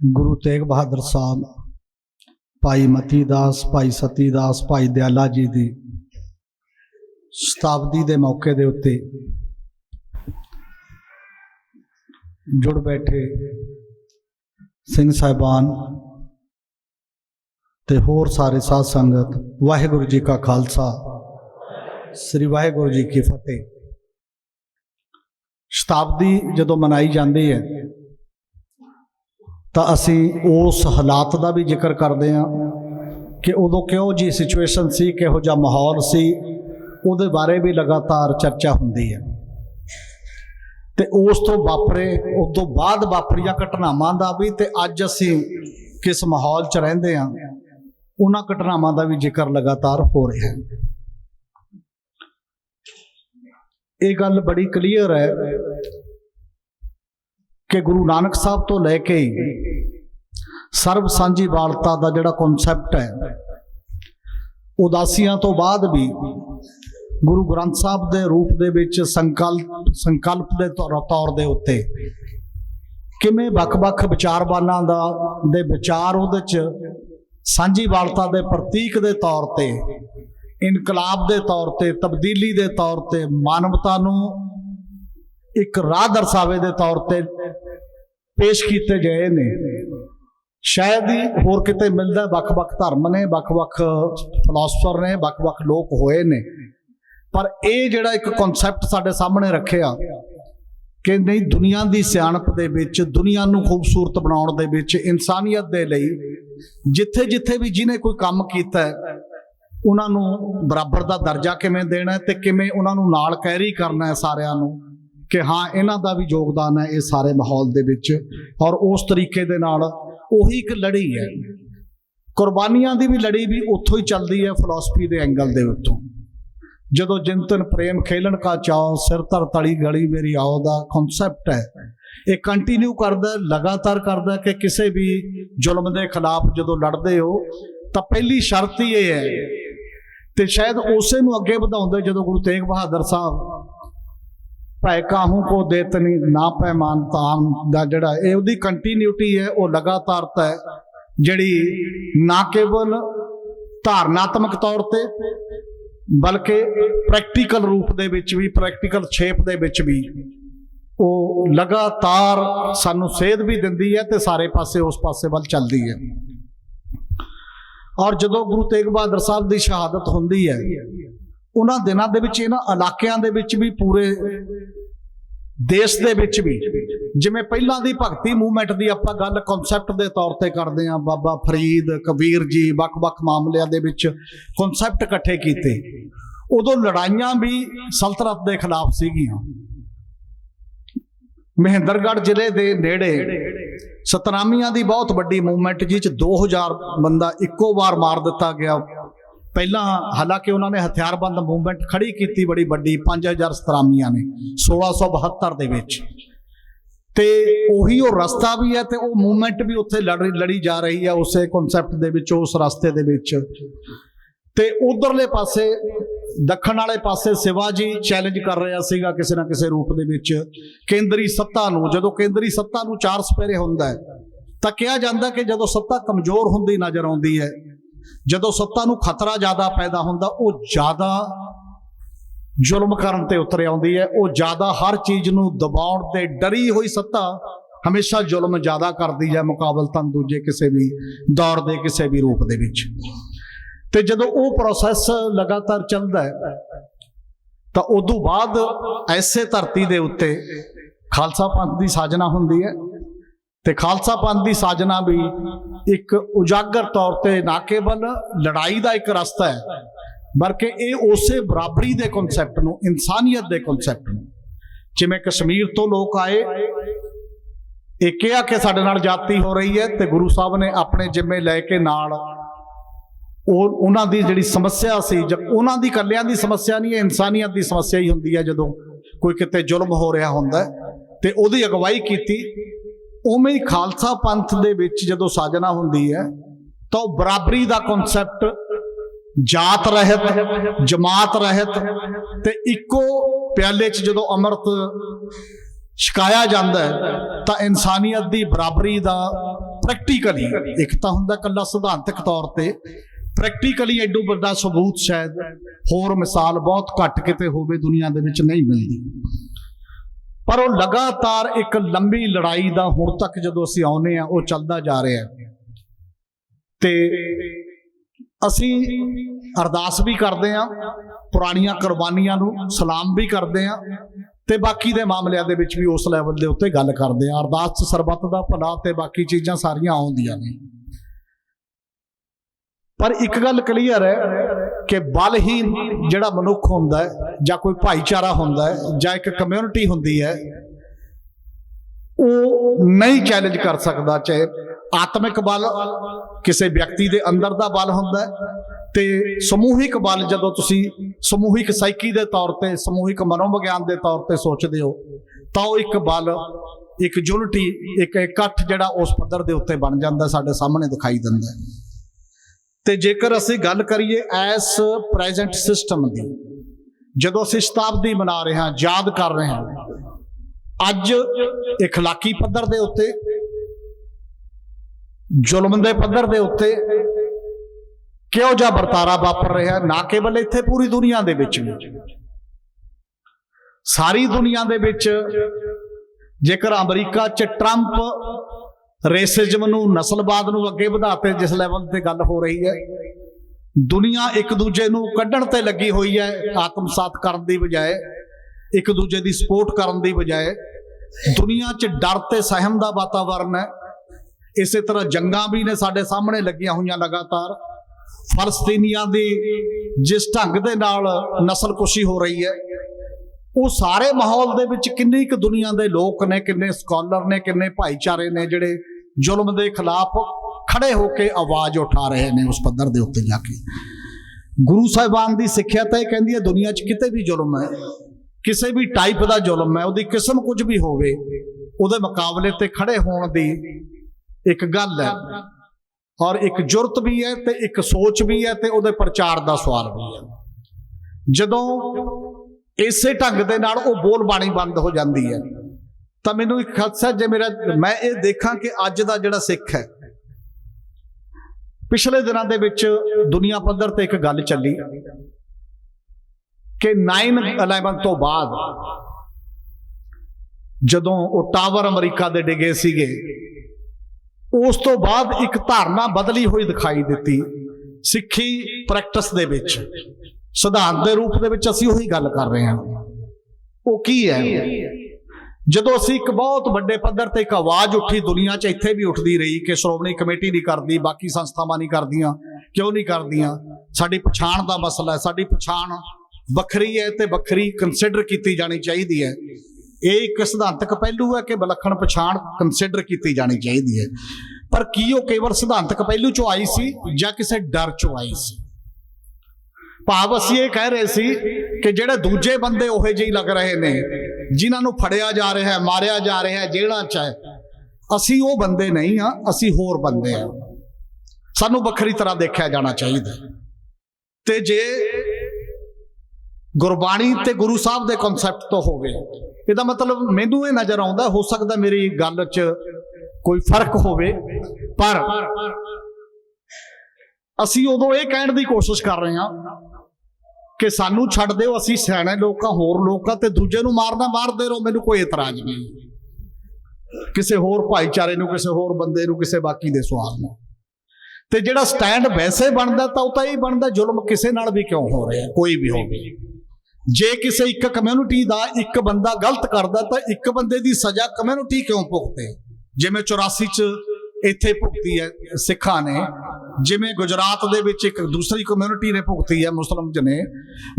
ਗੁਰੂ ਤੇਗ ਬਹਾਦਰ ਸਾਹਿਬ, ਭਾਈ ਮਤੀ ਦਾਸ, ਭਾਈ ਸਤੀ ਦਾਸ, ਭਾਈ ਦਿਆਲਾ ਜੀ ਦੀ ਸ਼ਤਾਬਦੀ ਦੇ ਮੌਕੇ ਦੇ ਉੱਤੇ ਜੁੜ ਬੈਠੇ ਸਿੰਘ ਸਾਹਿਬਾਨ ਤੇ ਹੋਰ ਸਾਰੇ ਸਾਧ ਸੰਗਤ, ਵਾਹਿਗੁਰੂ ਜੀ ਕਾ ਖਾਲਸਾ, ਸ੍ਰੀ ਵਾਹਿਗੁਰੂ ਜੀ ਕੀ ਫਤਿਹ। ਸ਼ਤਾਬਦੀ ਜਦੋਂ ਮਨਾਈ ਜਾਂਦੀ ਹੈ ਤਾਂ ਅਸੀਂ ਉਸ ਹਾਲਾਤ ਦਾ ਵੀ ਜ਼ਿਕਰ ਕਰਦੇ ਹਾਂ ਕਿ ਉਦੋਂ ਕਿਹੋ ਜੀ ਸਿਚੁਏਸ਼ਨ ਸੀ, ਕਿਹੋ ਜਿਹਾ ਮਾਹੌਲ ਸੀ, ਉਹਦੇ ਬਾਰੇ ਵੀ ਲਗਾਤਾਰ ਚਰਚਾ ਹੁੰਦੀ ਹੈ। ਤੇ ਉਸ ਤੋਂ ਵਾਪਰੇ, ਉਸ ਤੋਂ ਬਾਅਦ ਵਾਪਰੀਆਂ ਘਟਨਾਵਾਂ ਦਾ ਵੀ ਤੇ ਅੱਜ ਅਸੀਂ ਕਿਸ ਮਾਹੌਲ 'ਚ ਰਹਿੰਦੇ ਹਾਂ, ਉਹਨਾਂ ਘਟਨਾਵਾਂ ਦਾ ਵੀ ਜ਼ਿਕਰ ਲਗਾਤਾਰ ਹੋ ਰਿਹਾ ਹੈ। ਇਹ ਗੱਲ ਬੜੀ ਕਲੀਅਰ ਹੈ ਕਿ ਗੁਰੂ ਨਾਨਕ ਸਾਹਿਬ ਤੋਂ ਲੈ ਕੇ ਹੀ ਸਰਬ ਸਾਂਝੀ ਵਾਲਤਾ ਦਾ ਜਿਹੜਾ ਕਨਸੈਪਟ ਹੈ, ਉਦਾਸੀਆਂ ਤੋਂ ਬਾਅਦ ਵੀ ਗੁਰੂ ਗ੍ਰੰਥ ਸਾਹਿਬ ਦੇ ਰੂਪ ਦੇ ਵਿੱਚ ਸੰਕਲਪ ਸੰਕਲਪ ਦੇ ਤੌਰ ਤੌਰ ਦੇ ਉੱਤੇ ਕਿਵੇਂ ਵੱਖ-ਵੱਖ ਵਿਚਾਰਵਾਨਾਂ ਦਾ, ਦੇ ਵਿਚਾਰ ਉਹਦੇ ਚ ਸਾਂਝੀ ਵਾਲਤਾ ਦੇ ਪ੍ਰਤੀਕ ਦੇ ਤੌਰ ਤੇ, ਇਨਕਲਾਬ ਦੇ ਤੌਰ ਤੇ, ਤਬਦੀਲੀ ਦੇ ਤੌਰ ਤੇ, ਮਾਨਵਤਾ ਨੂੰ ਇੱਕ ਰਾਹ ਦਰਸਾਵੇ ਦੇ ਤੌਰ ਤੇ ਪੇਸ਼ ਕੀਤੇ ਗਏ ਨੇ। ਸ਼ਾਇਦ ਹੀ ਹੋਰ ਕਿਤੇ ਮਿਲਦਾ, ਵੱਖ-ਵੱਖ ਧਰਮ ਨੇ, ਵੱਖ-ਵੱਖ ਫਿਲਾਸਫਰ ਨੇ, ਵੱਖ-ਵੱਖ ਲੋਕ ਹੋਏ ਨੇ। ਪਰ ਇਹ ਜਿਹੜਾ ਇੱਕ ਕਨਸੈਪਟ ਸਾਡੇ ਸਾਹਮਣੇ ਰੱਖਿਆ ਕਿ ਨਹੀਂ, ਦੁਨੀਆ ਦੀ ਸਿਆਣਪ ਦੇ ਵਿੱਚ, ਦੁਨੀਆ ਨੂੰ ਖੂਬਸੂਰਤ ਬਣਾਉਣ ਦੇ ਵਿੱਚ, ਇਨਸਾਨੀਅਤ ਦੇ ਲਈ ਜਿੱਥੇ ਜਿੱਥੇ ਵੀ ਜਿਹਨੇ ਕੋਈ ਕੰਮ ਕੀਤਾ ਹੈ, ਉਹਨਾਂ ਨੂੰ ਬਰਾਬਰ ਦਾ ਦਰਜਾ ਕਿਵੇਂ ਦੇਣਾ ਹੈ ਤੇ ਕਿਵੇਂ ਉਹਨਾਂ ਨੂੰ ਨਾਲ ਕੈਰੀ ਕਰਨਾ ਹੈ ਸਾਰਿਆਂ ਨੂੰ ਕਿ ਹਾਂ, ਇਹਨਾਂ ਦਾ ਵੀ ਯੋਗਦਾਨ ਹੈ ਇਹ ਸਾਰੇ ਮਾਹੌਲ ਦੇ ਵਿੱਚ। ਔਰ ਉਸ ਤਰੀਕੇ ਦੇ ਨਾਲ ਉਹੀ ਇੱਕ ਲੜੀ ਹੈ। ਕੁਰਬਾਨੀਆਂ ਦੀ ਵੀ ਲੜੀ ਵੀ ਉੱਥੋਂ ਹੀ ਚੱਲਦੀ ਹੈ ਫਿਲਾਸਫੀ ਦੇ ਐਂਗਲ ਦੇ ਉੱਤੋਂ ਜਦੋਂ ਜਿੰਤਨ ਪ੍ਰੇਮ ਖੇਲਣ ਕਾ ਚਾਓ ਸਿਰ ਧਰ ਤਲੀ ਗਲੀ ਮੇਰੀ ਆਓ ਦਾ ਕਨਸੈਪਟ ਹੈ। ਇਹ ਕੰਟੀਨਿਊ ਕਰਦਾ ਲਗਾਤਾਰ ਕਰਦਾ ਕਿ ਕਿਸੇ ਵੀ ਜ਼ੁਲਮ ਦੇ ਖਿਲਾਫ ਜਦੋਂ ਲੜਦੇ ਹੋ, ਤਾਂ ਪਹਿਲੀ ਸ਼ਰਤ ਹੀ ਇਹ ਹੈ। ਤੇ ਸ਼ਾਇਦ ਉਸੇ ਨੂੰ ਅੱਗੇ ਵਧਾਉਂਦੇ ਜਦੋਂ ਗੁਰੂ ਤੇਗ ਬਹਾਦਰ ਸਾਹਿਬ ਭੈ ਕਾਹੂ ਕੋ ਦੇਤਨੀ ਨਾ ਪੈਮਾਨ ਤਾਨ ਦਾ ਜਿਹੜਾ ਇਹ ਉਹਦੀ ਕੰਟੀਨਿਊਟੀ ਹੈ, ਉਹ ਲਗਾਤਾਰਤਾ ਹੈ। ਜਿਹੜੀ ਨਾ ਕੇਵਲ ਧਾਰਨਾਤਮਕ ਤੌਰ ਤੇ, ਬਲਕਿ ਪ੍ਰੈਕਟੀਕਲ ਰੂਪ ਦੇ ਵਿੱਚ ਵੀ ਪ੍ਰੈਕਟੀਕਲ ਸ਼ੇਪ ਦੇ ਵਿੱਚ ਵੀ, ਉਹ ਲਗਾਤਾਰ ਸਾਨੂੰ ਸੇਧ ਵੀ ਦਿੰਦੀ ਹੈ ਤੇ ਸਾਰੇ ਪਾਸੇ ਉਸ ਪਾਸੇ ਵੱਲ ਚੱਲਦੀ ਹੈ। ਔਰ ਜਦੋਂ ਗੁਰੂ ਤੇਗ ਬਹਾਦਰ ਸਾਹਿਬ ਦੀ ਸ਼ਹਾਦਤ ਹੁੰਦੀ ਹੈ ਉਹਨਾਂ ਦਿਨਾਂ ਦੇ ਵਿੱਚ, ਇਹਨਾਂ ਇਲਾਕਿਆਂ ਦੇ ਵਿੱਚ ਵੀ, ਪੂਰੇ ਦੇਸ਼ ਦੇ ਵਿੱਚ ਵੀ, ਜਿਵੇਂ ਪਹਿਲਾਂ ਦੀ ਭਗਤੀ ਮੂਵਮੈਂਟ ਦੀ ਆਪਾਂ ਗੱਲ ਕਨਸੈਪਟ ਦੇ ਤੌਰ ਤੇ ਕਰਦੇ ਹਾਂ, ਬਾਬਾ ਫਰੀਦ, ਕਬੀਰ ਜੀ, ਵੱਖ-ਵੱਖ ਮਾਮਲਿਆਂ ਦੇ ਵਿੱਚ ਕਨਸੈਪਟ ਇਕੱਠੇ ਕੀਤੇ। ਉਦੋਂ ਲੜਾਈਆਂ ਵੀ ਸਲਤਨਤ ਦੇ ਖਿਲਾਫ ਸੀਗੀਆਂ। ਮਹਿੰਦਰਗੜ੍ਹ ਜ਼ਿਲ੍ਹੇ ਦੇ ਨੇੜੇ ਸਤਨਾਮੀਆਂ ਦੀ ਬਹੁਤ ਵੱਡੀ ਮੂਵਮੈਂਟ, ਜਿਹ ਚ 2000 ਬੰਦਾ ਇੱਕੋ ਵਾਰ ਮਾਰ ਦਿੱਤਾ ਗਿਆ। ਪਹਿਲਾਂ ਹਾਲਾਂਕਿ ਉਹਨਾਂ ਨੇ ਹਥਿਆਰਬੰਦ ਮੂਵਮੈਂਟ ਖੜੀ ਕੀਤੀ ਬੜੀ ਵੱਡੀ 5000 ਸਤਰਾਮੀਆਂ ਨੇ 1672 ਦੇ ਵਿੱਚ। ਤੇ ਉਹੀ ਉਹ ਰਸਤਾ ਵੀ ਹੈ ਤੇ ਉਹ ਮੂਵਮੈਂਟ ਵੀ ਉੱਥੇ ਲੜ, ਲੜੀ ਜਾ ਰਹੀ ਹੈ ਉਸੇ ਕਨਸੈਪਟ ਦੇ ਵਿੱਚ, ਉਸ ਰਸਤੇ ਦੇ ਵਿੱਚ। ਤੇ ਉਧਰਲੇ ਪਾਸੇ, ਦੱਖਣ ਵਾਲੇ ਪਾਸੇ ਸਿਵਾਜੀ ਚੈਲੰਜ ਕਰ ਰਿਹਾ ਸੀਗਾ ਕਿਸੇ ਨਾ ਕਿਸੇ ਰੂਪ ਦੇ ਵਿੱਚ। ਕੇਂਦਰੀ ਸੱਤਾ ਨੂੰ, ਜਦੋਂ ਕੇਂਦਰੀ ਸੱਤਾ ਨੂੰ ਚਾਰ ਸਪੇਰੇ ਹੁੰਦਾ ਹੈ, ਤਾਂ ਕਿਹਾ ਜਾਂਦਾ ਕਿ ਜਦੋਂ ਸੱਤਾ ਕਮਜ਼ੋਰ ਹੁੰਦੀ, ਨਜ਼ਰ ਆਉਂਦੀ ਹੈ ਜਦੋਂ ਸੱਤਾ ਨੂੰ ਖਤਰਾ ਜ਼ਿਆਦਾ ਪੈਦਾ ਹੁੰਦਾ, ਉਹ ਜ਼ਿਆਦਾ ਜ਼ੁਲਮ ਕਰਨ ਤੇ ਉਤਰ ਆਉਂਦੀ ਹੈ, ਉਹ ਜ਼ਿਆਦਾ ਹਰ ਚੀਜ਼ ਨੂੰ ਦਬਾਉਣ ਤੇ ਡਰੀ ਹੋਈ ਸੱਤਾ ਹਮੇਸ਼ਾ ਜ਼ੁਲਮ ਜ਼ਿਆਦਾ ਕਰਦੀ ਹੈ ਮੁਕਾਬਲਤਨ ਦੂਜੇ ਕਿਸੇ ਵੀ ਦੌਰ ਦੇ, ਕਿਸੇ ਵੀ ਰੂਪ ਦੇ ਵਿੱਚ। ਤੇ ਜਦੋਂ ਉਹ ਪ੍ਰੋਸੈਸ ਲਗਾਤਾਰ ਚੱਲਦਾ ਹੈ, ਤਾਂ ਉਦੋਂ ਬਾਅਦ ਐਸੇ ਧਰਤੀ ਦੇ ਉੱਤੇ ਖਾਲਸਾ ਪੰਥ ਦੀ ਸਾਜਨਾ ਹੁੰਦੀ ਹੈ ਤੇ ਖਾਲਸਾ ਪੰਥ ਦੀ ਸਾਜਨਾ ਵੀ ਇੱਕ ਉਜਾਗਰ ਤੌਰ ਤੇ ਨਾ ਕੇਵਲ ਲੜਾਈ ਦਾ ਇੱਕ ਰਸਤਾ ਹੈ, ਬਲਕਿ ਇਹ ਉਸੇ ਬਰਾਬਰੀ ਦੇ ਕਨਸੈਪਟ ਨੂੰ, ਇਨਸਾਨੀਅਤ ਦੇ ਕਨਸੈਪਟ ਨੂੰ। ਜਿਵੇਂ ਕਸ਼ਮੀਰ ਤੋਂ ਲੋਕ ਆਏ ਇਹ ਕਿਹਾ ਕਿ ਸਾਡੇ ਨਾਲ ਜਾਤੀ ਹੋ ਰਹੀ ਹੈ ਤੇ ਗੁਰੂ ਸਾਹਿਬ ਨੇ ਆਪਣੇ ਜਿੰਮੇ ਲੈ ਕੇ ਨਾਲ ਉਹ, ਉਹਨਾਂ ਦੀ ਜਿਹੜੀ ਸਮੱਸਿਆ ਸੀ, ਜ- ਉਹਨਾਂ ਦੀ ਕੱਲਿਆਂ ਦੀ ਸਮੱਸਿਆ ਨਹੀਂ ਹੈ ਇਨਸਾਨੀਅਤ ਦੀ ਸਮੱਸਿਆ ਹੀ ਹੁੰਦੀ ਹੈ ਜਦੋਂ ਕੋਈ ਕਿਤੇ ਜ਼ੁਲਮ ਹੋ ਰਿਹਾ ਹੁੰਦਾ ਹੈ। ਤੇ ਉਹਦੀ ਅਗਵਾਈ ਕੀਤੀ ਉਵੇਂ ਹੀ ਖਾਲਸਾ ਪੰਥ ਦੇ ਵਿੱਚ ਜਦੋਂ ਸਾਜਨਾ ਹੁੰਦੀ ਹੈ, ਤਾਂ ਉਹ ਬਰਾਬਰੀ ਦਾ ਕਨਸੈਪਟ ਜਾਤ ਰਹਿਤ, ਜਮਾਤ ਰਹਿਤ ਤੇ ਇੱਕੋ ਪਿਆਲੇ 'ਚ ਜਦੋਂ ਅੰਮ੍ਰਿਤ ਛਕਾਇਆ ਜਾਂਦਾ ਹੈ, ਤਾਂ ਇਨਸਾਨੀਅਤ ਦੀ ਬਰਾਬਰੀ ਦਾ ਪ੍ਰੈਕਟੀਕਲੀ ਇੱਕ ਤਾਂ ਹੁੰਦਾ ਕੱਲਾ ਸਿਧਾਂਤਕ ਤੌਰ ਤੇ ਪ੍ਰੈਕਟੀਕਲੀ ਐਡੋ ਵੱਡਾ ਸਬੂਤ ਸ਼ਾਇਦ ਹੋਰ ਮਿਸਾਲ ਬਹੁਤ ਘੱਟ ਕਿਤੇ ਹੋਵੇ ਦੁਨੀਆ ਦੇ ਵਿੱਚ ਨਹੀਂ ਮਿਲਦੀ। ਪਰ ਉਹ ਲਗਾਤਾਰ ਇੱਕ ਲੰਬੀ ਲੜਾਈ ਦਾ ਹੁਣ ਤੱਕ ਜਦੋਂ ਅਸੀਂ ਆਉਨੇ ਆ ਉਹ ਚੱਲਦਾ ਜਾ ਰਿਹਾ ਹੈ। ਤੇ ਅਸੀਂ ਅਰਦਾਸ ਵੀ ਕਰਦੇ ਆ ਪੁਰਾਣੀਆਂ ਕੁਰਬਾਨੀਆਂ ਨੂੰ ਸਲਾਮ ਵੀ ਕਰਦੇ ਆ ਤੇ ਬਾਕੀ ਦੇ ਮਾਮਲਿਆਂ ਦੇ ਵਿੱਚ ਵੀ ਉਸ ਲੈਵਲ ਦੇ ਉੱਤੇ ਗੱਲ ਕਰਦੇ ਆ ਅਰਦਾਸ ਚ ਸਰਬੱਤ ਦਾ ਭਲਾ ਤੇ ਬਾਕੀ ਚੀਜ਼ਾਂ ਸਾਰੀਆਂ ਆਉਂਦੀਆਂ ਨੇ। ਪਰ ਇੱਕ ਗੱਲ ਕਲੀਅਰ ਹੈ ਕਿ ਬਲਹੀਨ ਜਿਹੜਾ ਮਨੁੱਖ ਹੁੰਦਾ ਹੈ, ਜਾਂ ਕੋਈ ਭਾਈਚਾਰਾ ਹੁੰਦਾ ਹੈ, ਜਾਂ ਇੱਕ ਕਮਿਊਨਿਟੀ ਹੁੰਦੀ ਹੈ, ਉਹ ਨਹੀਂ ਚੈਲੰਜ ਕਰ ਸਕਦਾ, ਚਾਹੇ ਆਤਮਿਕ ਬਲ ਕਿਸੇ ਵਿਅਕਤੀ ਦੇ ਅੰਦਰ ਦਾ ਬਲ ਹੁੰਦਾ ਹੈ, ਤੇ ਸਮੂਹਿਕ ਬਲ ਜਦੋਂ ਤੁਸੀਂ ਸਮੂਹਿਕ ਸਾਈਕੀ ਦੇ ਤੌਰ ਤੇ, ਸਮੂਹਿਕ ਮਨੋਵਿਗਿਆਨ ਦੇ ਤੌਰ ਤੇ ਸੋਚਦੇ ਹੋ, ਤਾਂ ਉਹ ਇੱਕ ਬਲ, ਇੱਕ ਯੂਨਿਟੀ ਇੱਕ ਇਕੱਠ ਜਿਹੜਾ ਉਸ ਪੱਧਰ ਦੇ ਉੱਤੇ ਬਣ ਜਾਂਦਾ ਸਾਡੇ ਸਾਹਮਣੇ ਦਿਖਾਈ ਦਿੰਦਾ ਹੈ। ਤੇ ਜੇਕਰ ਅਸੀਂ ਗੱਲ ਕਰੀਏ ਐਸ ਪ੍ਰੈਜ਼ੈਂਟ ਸਿਸਟਮ ਦੀ ਜਦੋਂ ਅਸੀਂ ਸ਼ਤਾਬਦੀ ਮਨਾ ਰਹੇ ਹਾਂ ਯਾਦ ਕਰ ਰਹੇ ਹਾਂ ਅੱਜ اخلاقی ਪੱਧਰ ਦੇ ਉੱਤੇ ਜ਼ੁਲਮ ਦੇ ਪੱਧਰ ਦੇ ਉੱਤੇ ਕਿਉਂ ਜਿਹਾ ਵਰਤਾਰਾ ਵਾਪਰ ਰਿਹਾ ਨਾ ਕੇਵਲ ਇੱਥੇ ਪੂਰੀ ਦੁਨੀਆ ਦੇ ਵਿੱਚ ਵੀ ਸਾਰੀ ਦੁਨੀਆ ਦੇ ਵਿੱਚ ਜੇਕਰ ਅਮਰੀਕਾ 'ਚ ਟਰੰਪ ਰੇਸਿਜ਼ਮ ਨੂੰ ਨਸਲਵਾਦ ਨੂੰ ਅੱਗੇ ਵਧਾਤੇ, ਜਿਸ ਲੈਵਲ ਤੇ ਗੱਲ ਹੋ ਰਹੀ ਹੈ। ਦੁਨੀਆ ਇੱਕ ਦੂਜੇ ਨੂੰ ਕੱਢਣ ਤੇ ਲੱਗੀ ਹੋਈ ਹੈ ਆਤਮਸਾਤ ਕਰਨ ਦੀ ਬਜਾਏ, ਇੱਕ ਦੂਜੇ ਦੀ ਸਪੋਰਟ ਕਰਨ ਦੀ ਬਜਾਏ। ਦੁਨੀਆ 'ਚ ਡਰ ਤੇ ਸਹਿਮ ਦਾ ਵਾਤਾਵਰਨ ਹੈ। ਇਸੇ ਤਰ੍ਹਾਂ ਜੰਗਾਂ ਵੀ ਨੇ ਸਾਡੇ ਸਾਹਮਣੇ ਲੱਗੀਆਂ ਹੋਈਆਂ ਲਗਾਤਾਰ। ਫਲਸਤੀਨੀਆਂ ਦੀ ਜਿਸ ਢੰਗ ਦੇ ਨਾਲ ਨਸਲਕੁਸ਼ੀ ਹੋ ਰਹੀ ਹੈ, ਉਹ ਸਾਰੇ ਮਾਹੌਲ ਦੇ ਵਿੱਚ ਕਿੰਨੀ ਕੁ ਦੁਨੀਆ ਦੇ ਲੋਕ ਨੇ, ਕਿੰਨੇ ਸਕਾਲਰ ਨੇ, ਕਿੰਨੇ ਭਾਈਚਾਰੇ ਨੇ ਜਿਹੜੇ ਜ਼ੁਲਮ ਦੇ ਖਿਲਾਫ ਖੜੇ ਹੋ ਕੇ ਆਵਾਜ਼ ਉਠਾ ਰਹੇ ਨੇ ਉਸ ਪੱਧਰ ਦੇ ਉੱਤੇ ਜਾ ਕੇ। ਗੁਰੂ ਸਾਹਿਬਾਨ ਦੀ ਸਿੱਖਿਆ ਤਾਂ ਇਹ ਕਹਿੰਦੀ ਹੈ, ਦੁਨੀਆ 'ਚ ਕਿਤੇ ਵੀ ਜ਼ੁਲਮ ਹੈ, ਕਿਸੇ ਵੀ ਟਾਈਪ ਦਾ ਜ਼ੁਲਮ ਹੈ, ਉਹਦੀ ਕਿਸਮ ਕੁਝ ਵੀ ਹੋਵੇ, ਉਹਦੇ ਮੁਕਾਬਲੇ ਤੇ ਖੜੇ ਹੋਣ ਦੀ ਇੱਕ ਗੱਲ ਹੈ। ਔਰ ਇੱਕ ਜੁਰਤ ਵੀ ਹੈ ਤੇ ਇੱਕ ਸੋਚ ਵੀ ਹੈ ਤੇ ਉਹਦੇ ਪ੍ਰਚਾਰ ਦਾ ਸਵਾਲ ਵੀ ਹੈ। ਜਦੋਂ ਇਸੇ ਢੰਗ ਦੇ ਨਾਲ ਉਹ ਬੋਲ ਬਾਣੀ ਬੰਦ ਹੋ ਜਾਂਦੀ ਹੈ ਤਾਂ ਮੈਨੂੰ ਇੱਕ ਖਦਸ਼ਾ ਜੇ ਮੇਰਾ ਮੈਂ ਇਹ ਦੇਖਾਂ ਕਿ ਅੱਜ ਦਾ ਜਿਹੜਾ ਸਿੱਖ ਹੈ, ਪਿਛਲੇ ਦਿਨਾਂ ਦੇ ਵਿੱਚ ਦੁਨੀਆ ਪੱਧਰ ਤੇ ਇੱਕ ਗੱਲ ਚੱਲੀ ਕਿ 9/11 ਤੋਂ ਬਾਅਦ ਜਦੋਂ ਉਹ ਟਾਵਰ ਅਮਰੀਕਾ ਦੇ ਡਿੱਗੇ ਸੀਗੇ, ਉਸ ਤੋਂ ਬਾਅਦ ਇੱਕ ਧਾਰਨਾ ਬਦਲੀ ਹੋਈ ਦਿਖਾਈ ਦਿੱਤੀ ਸਿੱਖੀ ਪ੍ਰੈਕਟਿਸ ਦੇ ਵਿੱਚ। ਸਿਧਾਂਤ ਦੇ ਰੂਪ ਦੇ ਵਿੱਚ ਅਸੀਂ ਉਹੀ ਗੱਲ ਕਰ ਰਹੇ ਹਾਂ। ਉਹ ਕੀ ਹੈ? ਜਦੋਂ ਅਸੀਂ ਇੱਕ ਬਹੁਤ ਵੱਡੇ ਪੱਧਰ ਤੇ ਇੱਕ ਆਵਾਜ਼ ਉੱਠੀ ਦੁਨੀਆ 'ਚ, ਇੱਥੇ ਵੀ ਉੱਠਦੀ ਰਹੀ ਕਿ ਸ਼੍ਰੋਮਣੀ ਕਮੇਟੀ ਨਹੀਂ ਕਰਦੀ, ਬਾਕੀ ਸੰਸਥਾਵਾਂ ਨਹੀਂ ਕਰਦੀਆਂ, ਕਿਉਂ ਨਹੀਂ ਕਰਦੀਆਂ? ਸਾਡੀ ਪਛਾਣ ਦਾ ਮਸਲਾ ਹੈ, ਸਾਡੀ ਪਛਾਣ ਵੱਖਰੀ ਹੈ ਤੇ ਵੱਖਰੀ ਕੰਸੀਡਰ ਕੀਤੀ ਜਾਣੀ ਚਾਹੀਦੀ ਹੈ। ਇਹ ਇੱਕ ਸਿਧਾਂਤਕ ਪਹਿਲੂ ਹੈ ਕਿ ਵਿਲੱਖਣ ਪਛਾਣ ਕੰਸੀਡਰ ਕੀਤੀ ਜਾਣੀ ਚਾਹੀਦੀ ਹੈ। ਪਰ ਕੀ ਉਹ ਕੇਵਲ ਸਿਧਾਂਤਕ ਪਹਿਲੂ ਚੋਂ ਆਈ ਸੀ ਜਾਂ ਕਿਸੇ ਡਰ ਚੋਂ ਆਈ ਸੀ? ਭਾਵ ਅਸੀਂ ਇਹ ਕਹਿ ਰਹੇ ਸੀ ਕਿ ਜਿਹੜੇ ਦੂਜੇ ਬੰਦੇ ਉਹੇ ਜਿਹੇ ਲੱਗ ਰਹੇ ਨੇ ਜਿਨ੍ਹਾਂ ਨੂੰ ਫੜਿਆ ਜਾ ਰਿਹਾ ਹੈ, ਮਾਰਿਆ ਜਾ ਰਿਹਾ ਹੈ, ਜੇਲ੍ਹਾਂ 'ਚ ਹੈ। ਅਸੀਂ ਉਹ ਬੰਦੇ ਨਹੀਂ ਆ ਅਸੀਂ ਹੋਰ ਬੰਦੇ ਆ ਸਾਨੂੰ ਵੱਖਰੀ ਤਰ੍ਹਾਂ ਦੇਖਿਆ ਜਾਣਾ ਚਾਹੀਦਾ ਤੇ ਜੇ ਗੁਰਬਾਣੀ ਤੇ ਗੁਰੂ ਸਾਹਿਬ ਦੇ ਕਨਸੈਪਟ ਤੋਂ ਹੋਵੇ ਇਹਦਾ ਮਤਲਬ ਮੈਨੂੰ ਇਹ ਨਜ਼ਰ ਆਉਂਦਾ, ਹੋ ਸਕਦਾ ਮੇਰੀ ਗੱਲ 'ਚ ਕੋਈ ਫ਼ਰਕ ਹੋਵੇ, ਪਰ ਅਸੀਂ ਉਦੋਂ ਇਹ ਕਹਿਣ ਦੀ ਕੋਸ਼ਿਸ਼ ਕਰ ਰਹੇ ਹਾਂ ਕਿ ਸਾਨੂੰ ਛੱਡ ਦਿਓ, ਅਸੀਂ ਸਿਆਣੇ ਲੋਕਾਂ ਹੋਰ ਲੋਕਾਂ ਤੇ ਦੂਜੇ ਨੂੰ ਮਾਰਨਾ, ਮਾਰਦੇ ਰਹੋ, ਮੈਨੂੰ ਕੋਈ ਇਤਰਾਜ਼ ਨਹੀਂ। ਕਿਸੇ ਹੋਰ ਭਾਈਚਾਰੇ ਨੂੰ, ਕਿਸੇ ਹੋਰ ਬੰਦੇ ਨੂੰ, ਕਿਸੇ ਬਾਕੀ ਦੇ ਸਵਾਲ ਨੂੰ। ਤੇ ਜਿਹੜਾ ਸਟੈਂਡ ਵੈਸੇ ਬਣਦਾ ਤਾਂ ਉਹ ਤਾਂ ਇਹ ਬਣਦਾ, ਜ਼ੁਲਮ ਕਿਸੇ ਨਾਲ ਵੀ ਕਿਉਂ ਹੋ ਰਿਹਾ? ਕੋਈ ਵੀ ਹੋਵੇ। ਜੇ ਕਿਸੇ ਇੱਕ ਕਮਿਊਨਿਟੀ ਦਾ ਇੱਕ ਬੰਦਾ ਗਲਤ ਕਰਦਾ, ਤਾਂ ਇੱਕ ਬੰਦੇ ਦੀ ਸਜ਼ਾ ਕਮਿਊਨਿਟੀ ਕਿਉਂ ਭੁਗਤੇ? ਜਿਵੇਂ 84 ਚ ਇੱਥੇ ਭੁਗਤੀ ਹੈ, ਸਿੱਖਾਂ ਨੇ। ਜਿਵੇਂ ਗੁਜਰਾਤ ਦੇ ਵਿੱਚ ਇੱਕ ਦੂਸਰੀ ਕਮਿਊਨਿਟੀ ਨੇ ਭੁਗਤੀ ਹੈ, ਮੁਸਲਮ ਨੇ।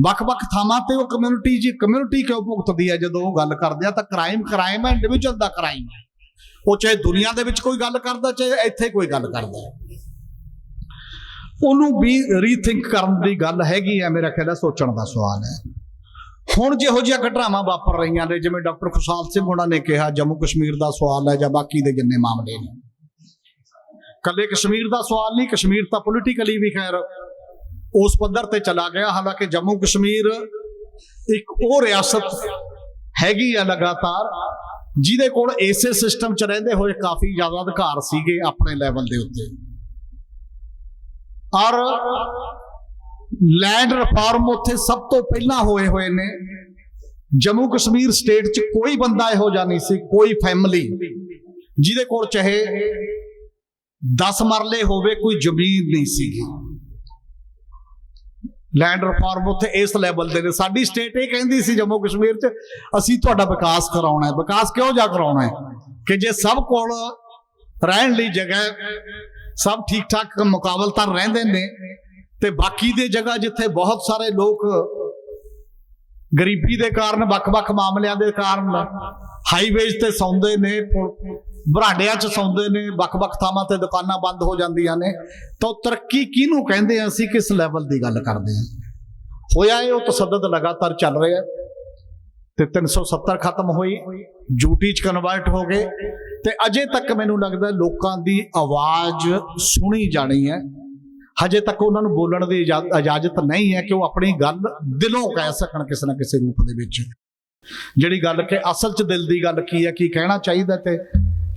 ਵੱਖ-ਵੱਖ ਥਾਵਾਂ ਤੇ ਉਹ ਕਮਿਊਨਿਟੀ ਜੀ ਕਮਿਊਨਿਟੀ ਕਿਉਂ ਭੁਗਤਦੀ ਹੈ? ਜਦੋਂ ਉਹ ਗੱਲ ਕਰਦੇ ਆ, ਤਾਂ ਕ੍ਰਾਈਮ ਕ੍ਰਾਈਮ ਹੈ ਇੰਡੀਵਿਜੂਅਲ ਦਾ ਕ੍ਰਾਈਮ ਹੈ। ਉਹ ਚਾਹੇ ਦੁਨੀਆ ਦੇ ਵਿੱਚ ਕੋਈ ਗੱਲ ਕਰਦਾ, ਚਾਹੇ ਇੱਥੇ ਕੋਈ ਗੱਲ ਕਰਦਾ ਉਹਨੂੰ ਵੀ ਰੀਥਿੰਕ ਕਰਨ ਦੀ ਗੱਲ ਹੈਗੀ ਹੈ, ਮੇਰਾ ਖਿਆਲ ਹੈ ਸੋਚਣ ਦਾ ਸਵਾਲ ਹੈ। ਹੁਣ ਜਿਹੋ ਜਿਹੀਆਂ ਘਟਨਾਵਾਂ ਵਾਪਰ ਰਹੀਆਂ ਨੇ, ਜਿਵੇਂ ਡਾਕਟਰ ਖੁਸ਼ਹਾਲ ਸਿੰਘ ਉਹਨਾਂ ਨੇ ਕਿਹਾ, ਜੰਮੂ ਕਸ਼ਮੀਰ ਦਾ ਸਵਾਲ ਹੈ ਜਾਂ ਬਾਕੀ ਦੇ ਜਿੰਨੇ ਮਾਮਲੇ ਨੇ। ਕੱਲੇ ਕਸ਼ਮੀਰ ਦਾ ਸਵਾਲ ਨਹੀਂ, ਕਸ਼ਮੀਰ ਤਾਂ ਪੋਲੀਟੀਕਲੀ ਵੀ ਖੈਰ ਉਸ ਪੱਧਰ ਤੇ ਚਲਾ ਗਿਆ, ਹਾਲਾਂਕਿ ਜੰਮੂ ਕਸ਼ਮੀਰ ਇੱਕ ਉਹ ਰਿਆਸਤ ਹੈਗੀ ਆ ਲਗਾਤਾਰ, ਜਿਹਦੇ ਕੋਲ ਇਸੇ ਸਿਸਟਮ 'ਚ ਰਹਿੰਦੇ ਹੋਏ ਕਾਫੀ ਜ਼ਿਆਦਾ ਅਧਿਕਾਰ ਸੀਗੇ ਆਪਣੇ ਲੈਵਲ ਦੇ ਉੱਤੇ। ਔਰ ਲੈਂਡ ਰਿਫਾਰਮ ਉੱਥੇ ਸਭ ਤੋਂ ਪਹਿਲਾਂ ਹੋਏ ਹੋਏ ਨੇ। ਜੰਮੂ ਕਸ਼ਮੀਰ ਸਟੇਟ 'ਚ ਕੋਈ ਬੰਦਾ ਇਹੋ ਜਿਹਾ ਨਹੀਂ ਸੀ, ਕੋਈ ਫੈਮਿਲੀ ਜਿਹਦੇ ਕੋਲ ਚਾਹੇ 10 ਮਰਲੇ ਹੋਵੇ ਕੋਈ ਜ਼ਮੀਨ ਨਹੀਂ ਸੀਗੀ। ਲੈਂਡ ਰਿਫਾਰਮ ਉੱਥੇ ਇਸ ਲੈਵਲ ਦੇ ਨੇ। ਸਾਡੀ ਸਟੇਟ ਇਹ ਕਹਿੰਦੀ ਸੀ ਜੰਮੂ ਕਸ਼ਮੀਰ 'ਚ, ਅਸੀਂ ਤੁਹਾਡਾ ਵਿਕਾਸ ਕਰਾਉਣਾ ਹੈ। ਵਿਕਾਸ ਕਿਉਂ ਜਾ ਕਰਾਉਣਾ ਹੈ? ਕਿ ਜੇ ਸਭ ਕੋਲ ਰਹਿਣ ਲਈ ਜਗ੍ਹਾ ਸਭ ਠੀਕ ਠਾਕ ਮੁਕਾਬਲਤਨ ਰਹਿੰਦੇ ਨੇ, ਤੇ ਬਾਕੀ ਦੇ ਜਗ੍ਹਾ ਜਿੱਥੇ ਬਹੁਤ ਸਾਰੇ ਲੋਕ ਗਰੀਬੀ ਦੇ ਕਾਰਨ, ਵੱਖ-ਵੱਖ ਮਾਮਲਿਆਂ ਦੇ ਕਾਰਨ ਹਾਈਵੇਜ਼ ਤੇ ਸੌਂਦੇ ਨੇ ਬਰਾਂਡਿਆਂ 'ਚ ਸੌਂਦੇ ਨੇ, ਵੱਖ-ਵੱਖ ਥਾਵਾਂ ਤੇ ਦੁਕਾਨਾਂ ਬੰਦ ਹੋ ਜਾਂਦੀਆਂ ਨੇ। ਤਾਂ ਉਹ ਤਰੱਕੀ ਕਿਹਨੂੰ ਕਹਿੰਦੇ ਆ ਅਸੀਂ, ਕਿਸ ਲੈਵਲ ਦੀ ਗੱਲ ਕਰਦੇ ਹਾਂ ਹੋਇਆ ਇਹ, ਉਹ ਤਸੱਦਦ ਲਗਾਤਾਰ ਚੱਲ ਰਿਹਾ ਤੇ 370 ਖਤਮ ਹੋਈ ਜੂਟੀ 'ਚ ਕਨਵਰਟ ਹੋ ਗਏ। ਤੇ ਅਜੇ ਤੱਕ ਮੈਨੂੰ ਲੱਗਦਾ ਲੋਕਾਂ ਦੀ ਆਵਾਜ਼ ਸੁਣੀ ਜਾਣੀ ਹੈ। ਹਜੇ ਤੱਕ ਉਹਨਾਂ ਨੂੰ ਬੋਲਣ ਦੀ ਇਜਾ- ਇਜਾਜ਼ਤ ਨਹੀਂ ਹੈ ਕਿ ਉਹ ਆਪਣੀ ਗੱਲ ਦਿਲੋਂ ਕਹਿ ਸਕਣ ਕਿਸੇ ਨਾ ਕਿਸੇ ਰੂਪ ਦੇ ਵਿੱਚ। ਜਿਹੜੀ ਗੱਲ ਕਿ ਅਸਲ 'ਚ ਦਿਲ ਦੀ ਗੱਲ ਕੀ ਹੈ, ਕੀ ਕਹਿਣਾ ਚਾਹੀਦਾ ਤੇ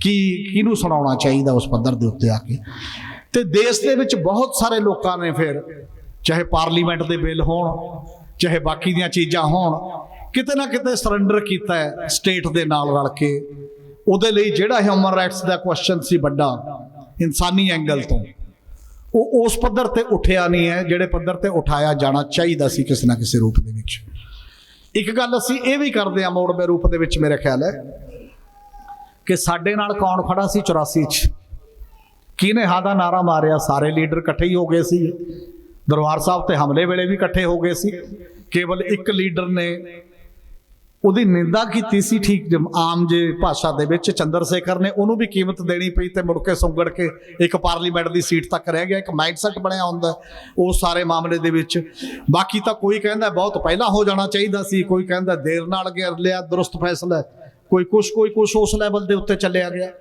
ਕੀ ਕਿਹਨੂੰ ਸੁਣਾਉਣਾ ਚਾਹੀਦਾ ਉਸ ਪੱਧਰ ਦੇ ਉੱਤੇ ਆ ਕੇ? ਤੇ ਦੇਸ਼ ਦੇ ਵਿੱਚ ਬਹੁਤ ਸਾਰੇ ਲੋਕਾਂ ਨੇ ਫਿਰ, ਚਾਹੇ ਪਾਰਲੀਮੈਂਟ ਦੇ ਬਿੱਲ ਹੋਣ, ਚਾਹੇ ਬਾਕੀ ਦੀਆਂ ਚੀਜ਼ਾਂ ਹੋਣ, ਕਿਤੇ ਨਾ ਕਿਤੇ ਸਰੈਂਡਰ ਕੀਤਾ ਹੈ ਸਟੇਟ ਦੇ ਨਾਲ ਰਲ ਕੇ। ਉਹਦੇ ਲਈ ਜਿਹੜਾ ਹਿਊਮਨ ਰਾਈਟਸ ਦਾ ਕੁਐਸਚਨ ਸੀ ਵੱਡਾ, ਇਨਸਾਨੀ ਐਂਗਲ ਤੋਂ। ਉਹ ਉਸ ਪੱਧਰ ਤੇ ਉੱਠਿਆ ਨਹੀਂ ਹੈ, ਜਿਹੜੇ ਪੱਧਰ ਤੇ ਉਠਾਇਆ ਜਾਣਾ ਚਾਹੀਦਾ ਸੀ ਕਿਸੇ ਨਾ ਕਿਸੇ ਰੂਪ ਦੇ ਵਿੱਚ। ਇੱਕ ਗੱਲ ਅਸੀਂ ਇਹ ਵੀ ਕਰਦੇ ਹਾਂ ਮੋੜਵੇਂ ਰੂਪ ਦੇ ਵਿੱਚ ਮੇਰੇ ਖਿਆਲ ਹੈ ਕਿ ਸਾਡੇ ਨਾਲ ਕੌਣ ਖੜਾ ਸੀ? 84 ਚ। ਕਿਹਨੇ ਹਾਂ ਦਾ ਨਾਰਾ ਮਾਰਿਆ? ਸਾਰੇ ਲੀਡਰ ਇਕੱਠੇ ਹੀ ਹੋ ਗਏ ਸੀ। ਦਰਬਾਰ ਸਾਹਿਬ ਤੇ ਹਮਲੇ ਵੇਲੇ ਵੀ ਇਕੱਠੇ ਹੋ ਗਏ ਸੀ। ਕੇਵਲ ਇੱਕ ਲੀਡਰ ਨੇ ਉਹਦੀ ਨਿੰਦਾ ਕੀਤੀ ਸੀ। ਠੀਕ ਜਮ- ਆਮ ਜੇ ਭਾਸ਼ਾ ਦੇ ਵਿੱਚ ਚੰਦਰ ਸ਼ੇਖਰ ਨੇ ਉਹਨੂੰ ਵੀ ਕੀਮਤ ਦੇਣੀ ਪਈ ਤੇ ਮੁੜ ਕੇ ਸੁੰਗੜ ਕੇ ਇੱਕ ਪਾਰਲੀਮੈਂਟ ਦੀ ਸੀਟ ਤੱਕ ਰਹਿ ਗਿਆ। ਇੱਕ ਮਾਈਂਡਸੈਟ ਬਣਿਆ ਹੁੰਦਾ ਉਹ ਸਾਰੇ ਮਾਮਲੇ ਦੇ ਵਿੱਚ। ਬਾਕੀ ਤਾਂ ਕੋਈ ਕਹਿੰਦਾ ਬਹੁਤ ਪਹਿਲਾਂ ਹੋ ਜਾਣਾ ਚਾਹੀਦਾ ਸੀ। ਕੋਈ ਕਹਿੰਦਾ ਦੇਰ ਨਾਲ ਕਰ ਲਿਆ, ਦਰੁਸਤ ਫੈਸਲਾ। ਹੈ। ਕੋਈ ਕੁਛ ਕੋਈ ਕੁਛ ਉਸ ਲੈਵਲ ਦੇ ਉੱਤੇ ਚੱਲਿਆ ਗਿਆ।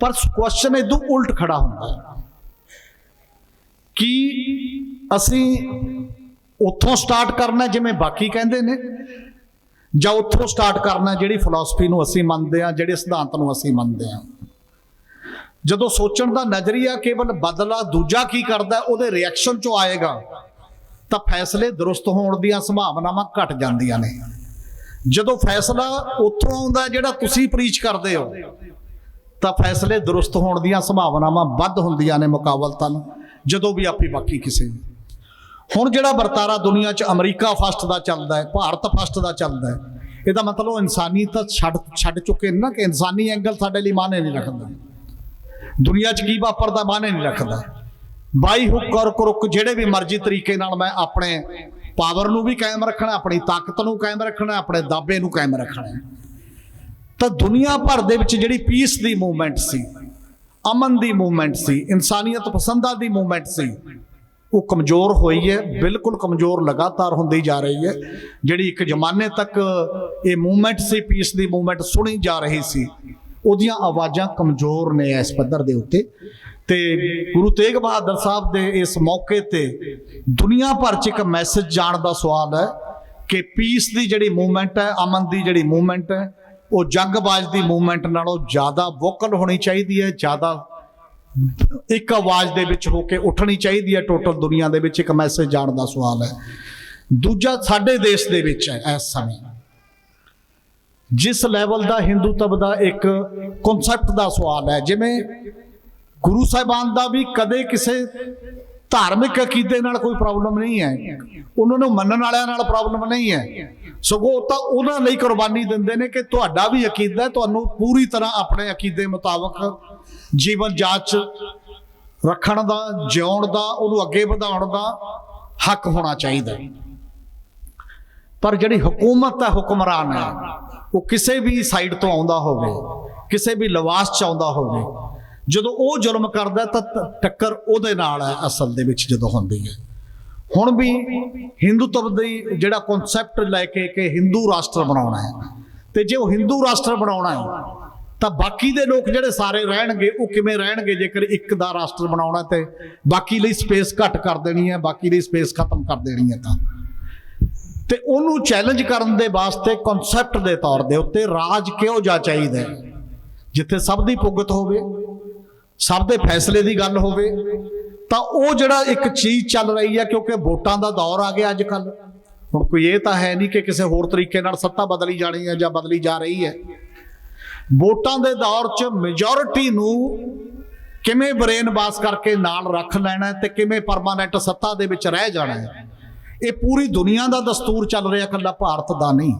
ਪਰ ਕੁਐਸਚਨ ਇਦੋਂ ਉਲਟ ਖੜਾ ਹੁੰਦਾ ਕਿ ਅਸੀਂ ਉੱਥੋਂ ਸਟਾਰਟ ਕਰਨਾ ਜਿਵੇਂ ਬਾਕੀ ਕਹਿੰਦੇ ਨੇ? ਜਾਂ ਉੱਥੋਂ ਸਟਾਰਟ ਕਰਨਾ ਜਿਹੜੀ ਫਿਲਾਸਫੀ ਨੂੰ ਅਸੀਂ ਮੰਨਦੇ ਹਾਂ, ਜਿਹੜੇ ਸਿਧਾਂਤ ਨੂੰ ਅਸੀਂ ਮੰਨਦੇ ਹਾਂ? ਜਦੋਂ ਸੋਚਣ ਦਾ ਨਜ਼ਰੀਆ ਕੇਵਲ ਬਦਲਾ ਦੂਜਾ ਕੀ ਕਰਦਾ ਉਹਦੇ ਰਿਐਕਸ਼ਨ ਚੋਂ ਆਏਗਾ, ਤਾਂ ਫੈਸਲੇ ਦਰੁਸਤ ਹੋਣ ਦੀਆਂ ਸੰਭਾਵਨਾਵਾਂ ਘਟ ਜਾਂਦੀਆਂ ਨੇ। ਜਦੋਂ ਫੈਸਲਾ ਉੱਥੋਂ ਆਉਂਦਾ ਜਿਹੜਾ ਤੁਸੀਂ ਪ੍ਰੀਚ ਕਰਦੇ ਹੋ, ਤਾਂ ਫੈਸਲੇ ਦਰੁਸਤ ਹੋਣ ਦੀਆਂ ਸੰਭਾਵਨਾਵਾਂ ਵੱਧ ਹੁੰਦੀਆਂ ਨੇ ਮੁਕਾਬਲਤਨ ਜਦੋਂ ਵੀ ਆਪੀ ਬਾਕੀ ਕਿਸੇ ਹੁਣ ਜਿਹੜਾ ਵਰਤਾਰਾ ਦੁਨੀਆ 'ਚ ਅਮਰੀਕਾ ਫਸਟ ਦਾ ਚੱਲਦਾ ਹੈ, ਭਾਰਤ ਫਸਟ ਦਾ ਚੱਲਦਾ ਹੈ, ਇਹਦਾ ਮਤਲਬ ਉਹ ਇਨਸਾਨੀਅਤ ਛੱਡ ਛੱਡ ਚੁੱਕੇ ਨੇ ਨਾ ਕਿ ਇਨਸਾਨੀ ਐਂਗਲ ਸਾਡੇ ਲਈ ਮਾਨੇ ਨਹੀਂ ਰੱਖਦਾ। ਦੁਨੀਆ 'ਚ ਕੀ ਵਾਪਰਦਾ ਮਾਨੇ ਨਹੀਂ ਰੱਖਦਾ। ਬਾਈ ਹੁੱਕ ਔਰ ਕਰੁੱਕ ਜਿਹੜੇ ਵੀ ਮਰਜ਼ੀ ਤਰੀਕੇ ਨਾਲ ਮੈਂ ਆਪਣੇ ਪਾਵਰ ਨੂੰ ਵੀ ਕਾਇਮ ਰੱਖਣਾ, ਆਪਣੀ ਤਾਕਤ ਨੂੰ ਕਾਇਮ ਰੱਖਣਾ, ਆਪਣੇ ਦਾਅਵੇ ਨੂੰ ਕਾਇਮ ਰੱਖਣਾ ਤਾਂ ਦੁਨੀਆ ਭਰ ਦੇ ਵਿੱਚ ਜਿਹੜੀ ਪੀਸ ਦੀ ਮੂਵਮੈਂਟ ਸੀ, ਅਮਨ ਦੀ ਮੂਵਮੈਂਟ ਸੀ, ਇਨਸਾਨੀਅਤ ਪਸੰਦਾਂ ਦੀ ਮੂਵਮੈਂਟ ਸੀ, ਉਹ ਕਮਜ਼ੋਰ ਹੋਈ ਹੈ, ਬਿਲਕੁਲ ਕਮਜ਼ੋਰ ਲਗਾਤਾਰ ਹੁੰਦੀ ਜਾ ਰਹੀ ਹੈ। ਜਿਹੜੀ ਇੱਕ ਜ਼ਮਾਨੇ ਤੱਕ ਇਹ ਮੂਵਮੈਂਟ ਸੀ ਪੀਸ ਦੀ ਮੂਵਮੈਂਟ ਸੁਣੀ ਜਾ ਰਹੀ ਸੀ, ਉਹਦੀਆਂ ਆਵਾਜ਼ਾਂ ਕਮਜ਼ੋਰ ਨੇ ਇਸ ਪੱਧਰ ਦੇ ਉੱਤੇ। ਤੇ ਗੁਰੂ ਤੇਗ ਬਹਾਦਰ ਸਾਹਿਬ ਦੇ ਇਸ ਮੌਕੇ ਤੇ ਦੁਨੀਆ ਭਰ 'ਚ ਇੱਕ ਮੈਸੇਜ ਜਾਣ ਦਾ ਸਵਾਲ ਹੈ ਕਿ ਪੀਸ ਦੀ ਜਿਹੜੀ ਮੂਵਮੈਂਟ ਹੈ, ਅਮਨ ਦੀ ਜਿਹੜੀ ਮੂਵਮੈਂਟ ਹੈ, ਉਹ ਜੰਗਬਾਜ਼ ਦੀ ਮੂਵਮੈਂਟ ਨਾਲੋਂ ਜ਼ਿਆਦਾ ਵੋਕਲ ਹੋਣੀ ਚਾਹੀਦੀ ਹੈ, ਜ਼ਿਆਦਾ ਇੱਕ ਆਵਾਜ਼ ਦੇ ਵਿੱਚ ਹੋ ਕੇ ਉੱਠਣੀ ਚਾਹੀਦੀ ਹੈ ਟੋਟਲ ਦੁਨੀਆ ਦੇ ਵਿੱਚ ਇੱਕ ਮੈਸੇਜ ਜਾਣ ਦਾ ਸਵਾਲ ਹੈ। ਦੂਜਾ ਸਾਡੇ ਦੇਸ਼ ਦੇ ਵਿੱਚ ਹੈ, ਇਸ ਸਮੇਂ। ਜਿਸ ਲੈਵਲ ਦਾ ਹਿੰਦੂਤਵ ਦਾ ਇੱਕ ਕਨਸੈਪਟ ਦਾ ਸਵਾਲ ਹੈ, ਜਿਵੇਂ ਗੁਰੂ ਸਾਹਿਬਾਨ ਦਾ ਵੀ ਕਦੇ ਕਿਸੇ ਧਾਰਮਿਕ ਅਕੀਦੇ ਨਾਲ ਕੋਈ ਪ੍ਰੋਬਲਮ ਨਹੀਂ ਹੈ। ਉਹਨਾਂ ਨੂੰ ਮੰਨਣ ਵਾਲਿਆਂ ਨਾਲ ਪ੍ਰੋਬਲਮ ਨਹੀਂ ਹੈ। ਸਗੋਂ ਤਾਂ ਉਹਨਾਂ ਲਈ ਕੁਰਬਾਨੀ ਦਿੰਦੇ ਨੇ ਕਿ ਤੁਹਾਡਾ ਵੀ ਅਕੀਦਾ ਤੁਹਾਨੂੰ ਪੂਰੀ ਤਰ੍ਹਾਂ ਆਪਣੇ ਅਕੀਦੇ ਮੁਤਾਬਕ ਜੀਵਨ ਜਾਂਚ ਰੱਖਣ ਦਾ, ਜਿਉਣ ਦਾ, ਉਹਨੂੰ ਅੱਗੇ ਵਧਾਉਣ ਦਾ ਹੱਕ ਹੋਣਾ ਚਾਹੀਦਾ ਪਰ ਜਿਹੜੀ ਹਕੂਮਤ ਹੈ, ਹੁਕਮਰਾਨ ਹੈ, ਉਹ ਕਿਸੇ ਵੀ ਸਾਈਡ ਤੋਂ ਆਉਂਦਾ ਹੋਵੇ, ਕਿਸੇ ਵੀ ਲਵਾਸ ਚ ਆਉਂਦਾ ਹੋਵੇ ਜਦੋਂ ਉਹ ਜ਼ੁਲਮ ਕਰਦਾ ਤਾਂ ਟੱਕਰ ਉਹਦੇ ਨਾਲ ਹੈ ਅਸਲ ਦੇ ਵਿੱਚ ਜਦੋਂ ਹੁੰਦੀ ਹੈ। ਹੁਣ ਵੀ ਹਿੰਦੂਤਵ ਦੀ ਜਿਹੜਾ ਕਨਸੈਪਟ ਲੈ ਕੇ ਕਿ ਹਿੰਦੂ ਰਾਸ਼ਟਰ ਬਣਾਉਣਾ ਹੈ ਤੇ ਜੇ ਉਹ ਹਿੰਦੂ ਰਾਸ਼ਟਰ ਬਣਾਉਣਾ ਹੈ ਤਾਂ ਬਾਕੀ ਦੇ ਲੋਕ ਜਿਹੜੇ ਸਾਰੇ ਰਹਿਣਗੇ, ਉਹ ਕਿਵੇਂ ਰਹਿਣਗੇ ਜੇਕਰ ਇੱਕ ਦਾ ਰਾਸ਼ਟਰ ਬਣਾਉਣਾ ਤੇ ਬਾਕੀ ਲਈ ਸਪੇਸ ਘੱਟ ਕਰ ਦੇਣੀ ਹੈ, ਬਾਕੀ ਲਈ ਸਪੇਸ ਖਤਮ ਕਰ ਦੇਣੀ ਹੈ ਤਾਂ। ਤੇ ਉਹਨੂੰ ਚੈਲੰਜ ਕਰਨ ਦੇ ਵਾਸਤੇ ਕਨਸੈਪਟ ਦੇ ਤੌਰ ਦੇ ਉੱਤੇ ਰਾਜ ਕਿਹੋ ਜਿਹਾ ਚਾਹੀਦਾ ਜਿੱਥੇ ਸਭ ਦੀ ਪੁੱਗਤ ਹੋਵੇ ਸਭ ਦੇ ਫੈਸਲੇ ਦੀ ਗੱਲ ਹੋਵੇ, ਤਾਂ ਉਹ ਜਿਹੜਾ ਇੱਕ ਚੀਜ਼ ਚੱਲ ਰਹੀ ਹੈ ਕਿਉਂਕਿ ਵੋਟਾਂ ਦਾ ਦੌਰ ਆ ਗਿਆ ਅੱਜ ਕੱਲ ਹੁਣ ਕੋਈ ਇਹ ਤਾਂ ਹੈ ਨਹੀਂ ਕਿ ਕਿਸੇ ਹੋਰ ਤਰੀਕੇ ਨਾਲ ਸੱਤਾ ਬਦਲੀ ਜਾਣੀ ਹੈ ਜਾਂ ਬਦਲੀ ਜਾ ਰਹੀ ਹੈ। ਵੋਟਾਂ ਦੇ ਦੌਰ 'ਚ ਮੈਜੋਰਿਟੀ ਨੂੰ ਕਿਵੇਂ ਬਰੇਨ ਵਾਸ ਕਰਕੇ ਨਾਲ ਰੱਖ ਲੈਣਾ ਹੈ ਤੇ ਕਿਵੇਂ ਪਰਮਾਨੈਂਟ ਸੱਤਾ ਦੇ ਵਿੱਚ ਰਹਿ ਜਾਣਾ ਇਹ ਪੂਰੀ ਦੁਨੀਆ ਦਾ ਦਸਤੂਰ ਚੱਲ ਰਿਹਾ ਇਕੱਲਾ ਭਾਰਤ ਦਾ ਨਹੀਂ।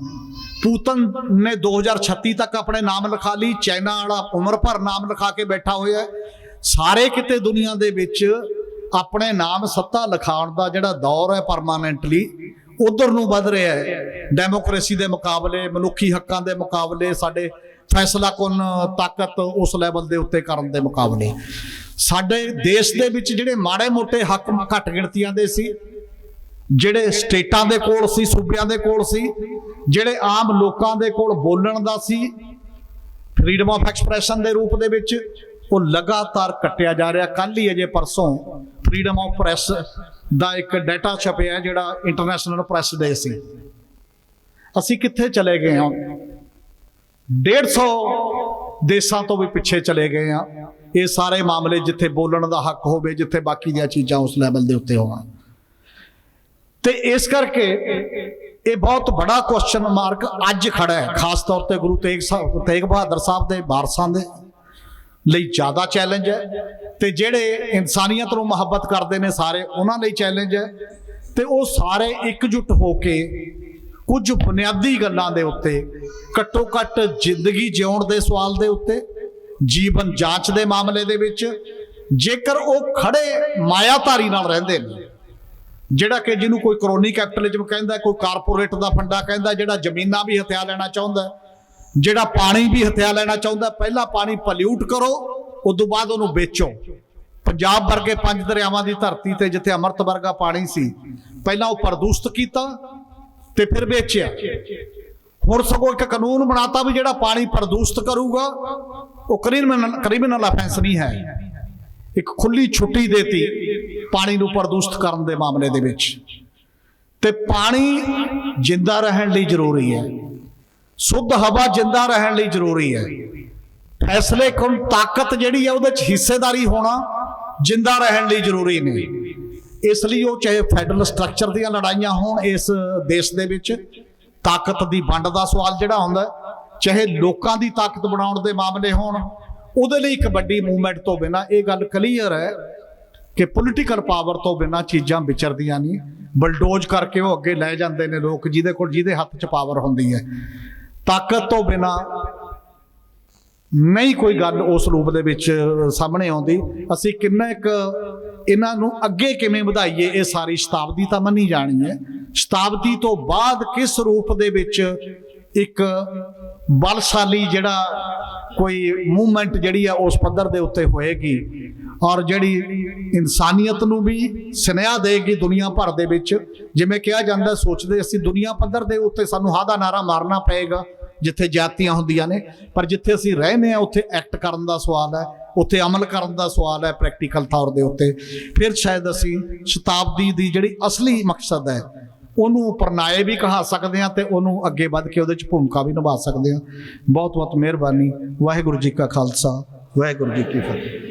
ਪੂਤਨ ਨੇ 2036 ਤੱਕ ਆਪਣੇ ਨਾਮ ਲਿਖਾ ਲਈ, ਚਾਈਨਾ ਵਾਲਾ ਉਮਰ ਭਰ ਨਾਮ ਲਿਖਾ ਕੇ ਬੈਠਾ ਹੋਇਆ ਸਾਰੇ ਕਿਤੇ ਦੁਨੀਆ ਦੇ ਵਿੱਚ ਆਪਣੇ ਨਾਮ ਸੱਤਾ ਲਿਖਾਉਣ ਦਾ ਜਿਹੜਾ ਦੌਰ ਹੈ ਪਰਮਾਨੈਂਟਲੀ ਉਧਰ ਨੂੰ ਵੱਧ ਰਿਹਾ ਹੈ। ਡੈਮੋਕ੍ਰੇਸੀ ਦੇ ਮੁਕਾਬਲੇ, ਮਨੁੱਖੀ ਹੱਕਾਂ ਦੇ ਮੁਕਾਬਲੇ, ਸਾਡੇ ਫੈਸਲਾ ਕੁਨ, ਤਾਕਤ ਉਸ ਲੈਵਲ ਦੇ ਉੱਤੇ ਕਰਨ ਦੇ ਮੁਕਾਬਲੇ। ਸਾਡੇ ਦੇਸ਼ ਦੇ ਵਿੱਚ ਜਿਹੜੇ ਮਾੜੇ ਮੋਟੇ ਹੱਕ ਘੱਟ ਗਿਣਤੀਆਂ ਦੇ ਸੀ, ਜਿਹੜੇ ਸਟੇਟਾਂ ਦੇ ਕੋਲ ਸੀ, ਸੂਬਿਆਂ ਦੇ ਕੋਲ ਸੀ ਜਿਹੜੇ ਆਮ ਲੋਕਾਂ ਦੇ ਕੋਲ ਬੋਲਣ ਦਾ ਸੀ ਫਰੀडम ਆਫ ਐਕਸਪ੍ਰੈਸ਼ਨ ਦੇ ਰੂਪ ਦੇ ਵਿੱਚ, ਉਹ ਲਗਾਤਾਰ ਕੱਟਿਆ ਜਾ ਰਿਹਾ। ਕੱਲ ਹੀ ਅਜੇ ਪਰਸੋਂ ਫਰੀडम ਆਫ ਪ੍ਰੈਸ ਦਾ ਇੱਕ ਡਾਟਾ ਛਪਿਆ ਜਿਹੜਾ ਇੰਟਰਨੈਸ਼ਨਲ ਪ੍ਰੈਸ ਡੇ ਸੀ। ਅਸੀਂ ਕਿੱਥੇ ਚਲੇ ਗਏ ਹਾਂ? 150 ਦੇਸ਼ਾਂ ਤੋਂ ਵੀ ਪਿੱਛੇ ਚਲੇ ਗਏ ਹਾਂ। ਇਹ ਸਾਰੇ ਮਾਮਲੇ ਜਿੱਥੇ ਬੋਲਣ ਦਾ ਹੱਕ ਹੋਵੇ, ਜਿੱਥੇ ਬਾਕੀ ਦੀਆਂ ਚੀਜ਼ਾਂ ਉਸ ਲੈਵਲ ਦੇ ਉੱਤੇ ਹੋਣ। ਤੇ ਇਸ ਕਰਕੇ ਇਹ ਬਹੁਤ ਬੜਾ ਕੁਐਸਚਨ ਮਾਰਕ ਅੱਜ ਖੜਾ ਹੈ, ਖਾਸ ਤੌਰ ਤੇ ਗੁਰੂ ਤੇਗ ਸਾਹਿਬ ਤੇਗ ਬਹਾਦਰ ਸਾਹਿਬ ਦੇ ਵਾਰਸਾਂ ਦੇ ਲਈ ਜ਼ਿਆਦਾ ਚੈਲੰਜ ਹੈ ਤੇ ਜਿਹੜੇ ਇਨਸਾਨੀਅਤ ਨੂੰ ਮੁਹੱਬਤ ਕਰਦੇ ਨੇ ਸਾਰੇ, ਉਹਨਾਂ ਲਈ ਚੈਲੰਜ ਹੈ ਤੇ ਉਹ ਸਾਰੇ ਇਕਜੁੱਟ ਹੋ ਕੇ ਕੁਝ ਬੁਨਿਆਦੀ ਗੱਲਾਂ ਦੇ ਉੱਤੇ, ਘੱਟੋ ਘੱਟ ਜ਼ਿੰਦਗੀ ਜਿਉਣ ਦੇ ਸਵਾਲ ਦੇ ਉੱਤੇ, ਜੀਵਨ ਜਾਂਚ ਦੇ ਮਾਮਲੇ ਦੇ ਵਿੱਚ, ਜੇਕਰ ਉਹ ਖੜੇ ਮਾਇਆਧਾਰੀ ਨਾਲ ਰਹਿੰਦੇ ਨੇ ਜਿਹੜਾ ਕਿ ਜਿਹਨੂੰ ਕੋਈ ਕਰੋਨੀ ਕੈਪੀਟਲਿਜ਼ਮ ਕਹਿੰਦਾ, ਕੋਈ ਕਾਰਪੋਰੇਟ ਦਾ ਫੰਡਾ ਕਹਿੰਦਾ, ਜਿਹੜਾ ਜ਼ਮੀਨਾਂ ਵੀ ਹਥਿਆ ਲੈਣਾ ਚਾਹੁੰਦਾ, ਜਿਹੜਾ ਪਾਣੀ ਵੀ ਹਥਿਆ ਲੈਣਾ ਚਾਹੁੰਦਾ, ਪਹਿਲਾਂ ਪਾਣੀ ਪੋਲਿਊਟ ਕਰੋ ਉਸ ਤੋਂ ਬਾਅਦ ਉਹਨੂੰ ਵੇਚੋ। ਪੰਜਾਬ ਵਰਗੇ ਪੰਜ ਦਰਿਆਵਾਂ ਦੀ ਧਰਤੀ ਤੇ ਜਿੱਥੇ ਅੰਮ੍ਰਿਤ ਵਰਗਾ ਪਾਣੀ ਸੀ, ਪਹਿਲਾਂ ਉਹ ਪ੍ਰਦੂਸ਼ਿਤ ਕੀਤਾ ਤੇ ਫਿਰ ਵੇਚਿਆ। ਹੁਣ ਸਗੋਂ ਇੱਕ ਕਾਨੂੰਨ ਬਣਾਤਾ ਵੀ ਜਿਹੜਾ ਪਾਣੀ ਪ੍ਰਦੂਸ਼ਿਤ ਕਰੂਗਾ, ਉਹ ਕ੍ਰਿਮੀਨਲ ਕ੍ਰਿਮੀਨਲ ਅਫੈਂਸ ਨਹੀਂ ਹੈ। ਇੱਕ ਖੁੱਲੀ ਛੁੱਟੀ ਦੇਤੀ। ਪਾਣੀ ਨੂੰ ਪ੍ਰਦੂਸ਼ਿਤ ਕਰਨ ਦੇ ਮਾਮਲੇ ਦੇ ਵਿੱਚ। ਤੇ ਪਾਣੀ ਜਿੰਦਾ ਰਹਿਣ ਲਈ ਜ਼ਰੂਰੀ ਹੈ। ਸ਼ੁੱਧ ਹਵਾ ਜਿੰਦਾ ਰਹਿਣ ਲਈ ਜ਼ਰੂਰੀ ਹੈ। ਫੈਸਲੇ ਕੋਲ ਤਾਕਤ ਜਿਹੜੀ ਹੈ ਉਹਦੇ ਚ ਹਿੱਸੇਦਾਰੀ ਹੋਣਾ ਜਿੰਦਾ ਰਹਿਣ ਲਈ ਜ਼ਰੂਰੀ ਨੇ। ਇਸ ਲਈ ਉਹ ਚਾਹੇ ਫੈਡਰਲ ਸਟਰਕਚਰ ਦੀਆਂ ਲੜਾਈਆਂ ਹੋਣ ਇਸ ਦੇਸ਼ ਦੇ ਵਿੱਚ, ਤਾਕਤ ਦੀ ਵੰਡ ਦਾ ਸਵਾਲ ਜਿਹੜਾ ਹੁੰਦਾ ਚਾਹੇ ਲੋਕਾਂ ਦੀ ਤਾਕਤ ਬਣਾਉਣ ਦੇ ਮਾਮਲੇ ਹੋਣ, ਉਹਦੇ ਲਈ ਇੱਕ ਵੱਡੀ ਮੂਵਮੈਂਟ ਤੋਂ ਬਿਨਾ ਇਹ ਗੱਲ ਕਲੀਅਰ ਹੈ ਕਿ ਪੋਲੀਟੀਕਲ ਪਾਵਰ ਤੋਂ ਬਿਨਾ ਚੀਜ਼ਾਂ ਵਿਚਰਦੀਆਂ ਨਹੀਂ। ਬਲਡੋਜ਼ ਕਰਕੇ ਉਹ ਅੱਗੇ ਲੈ ਜਾਂਦੇ ਨੇ ਲੋਕ, ਜਿਹਦੇ ਕੋਲ, ਜਿਹਦੇ ਹੱਥ 'ਚ ਪਾਵਰ ਹੁੰਦੀ ਹੈ। ਤਾਕਤ ਤੋਂ ਬਿਨਾ ਨਹੀਂ ਕੋਈ ਗੱਲ ਉਸ ਰੂਪ ਦੇ ਵਿੱਚ ਸਾਹਮਣੇ ਆਉਂਦੀ। ਅਸੀਂ ਕਿੰਨਾ ਇੱਕ ਇਹਨਾਂ ਨੂੰ ਅੱਗੇ ਕਿਵੇਂ ਵਧਾਈਏ, ਇਹ ਸਾਰੀ ਸ਼ਤਾਬਦੀ ਤਾਂ ਮੰਨੀ ਜਾਣੀ ਹੈ। ਸ਼ਤਾਬਦੀ ਤੋਂ ਬਾਅਦ ਕਿਸ ਰੂਪ ਦੇ ਵਿੱਚ ਇੱਕ ਬਲਸ਼ਾਲੀ ਜਿਹੜਾ ਕੋਈ ਮੂਵਮੈਂਟ ਜਿਹੜੀ ਆ ਉਸ ਪੱਧਰ ਦੇ ਉੱਤੇ ਹੋਏਗੀ ਔਰ ਜਿਹੜੀ ਇਨਸਾਨੀਅਤ ਨੂੰ ਵੀ ਸੁਨੇਹਾ ਦੇਗੀ ਦੁਨੀਆ ਭਰ ਦੇ ਵਿੱਚ, ਜਿਵੇਂ ਕਿਹਾ ਜਾਂਦਾ, ਸੋਚਦੇ ਅਸੀਂ ਦੁਨੀਆ ਪੱਧਰ ਦੇ ਉੱਤੇ ਸਾਨੂੰ ਹਾਂ ਦਾ ਨਾਰਾ ਮਾਰਨਾ ਪਏਗਾ, ਜਿੱਥੇ ਜਾਤੀਆਂ ਹੁੰਦੀਆਂ ਨੇ, ਪਰ ਜਿੱਥੇ ਅਸੀਂ ਰਹਿੰਦੇ ਆ ਉੱਥੇ ਐਕਟ ਕਰਨ ਦਾ ਸਵਾਲ ਹੈ, ਉੱਥੇ ਅਮਲ ਕਰਨ ਦਾ ਸਵਾਲ ਹੈ ਪ੍ਰੈਕਟੀਕਲ ਤੌਰ ਦੇ ਉੱਤੇ। ਫਿਰ ਸ਼ਾਇਦ ਅਸੀਂ ਸ਼ਤਾਬਦੀ ਦੀ ਜਿਹੜੀ ਅਸਲੀ ਮਕਸਦ ਹੈ, ਉਹਨੂੰ ਪਰਨਾਏ ਵੀ ਕਹਾ ਸਕਦੇ ਹਾਂ ਤੇ ਉਹਨੂੰ ਅੱਗੇ ਵੱਧ ਕੇ ਉਹਦੇ ਚ ਭੂਮਿਕਾ ਵੀ ਨਿਭਾ ਸਕਦੇ ਹਾਂ। ਬਹੁਤ ਬਹੁਤ ਮਿਹਰਬਾਨੀ। ਵਾਹਿਗੁਰੂ ਜੀ ਕਾ ਖਾਲਸਾ, ਵਾਹਿਗੁਰੂ ਜੀ ਕੀ ਫਤਿਹ।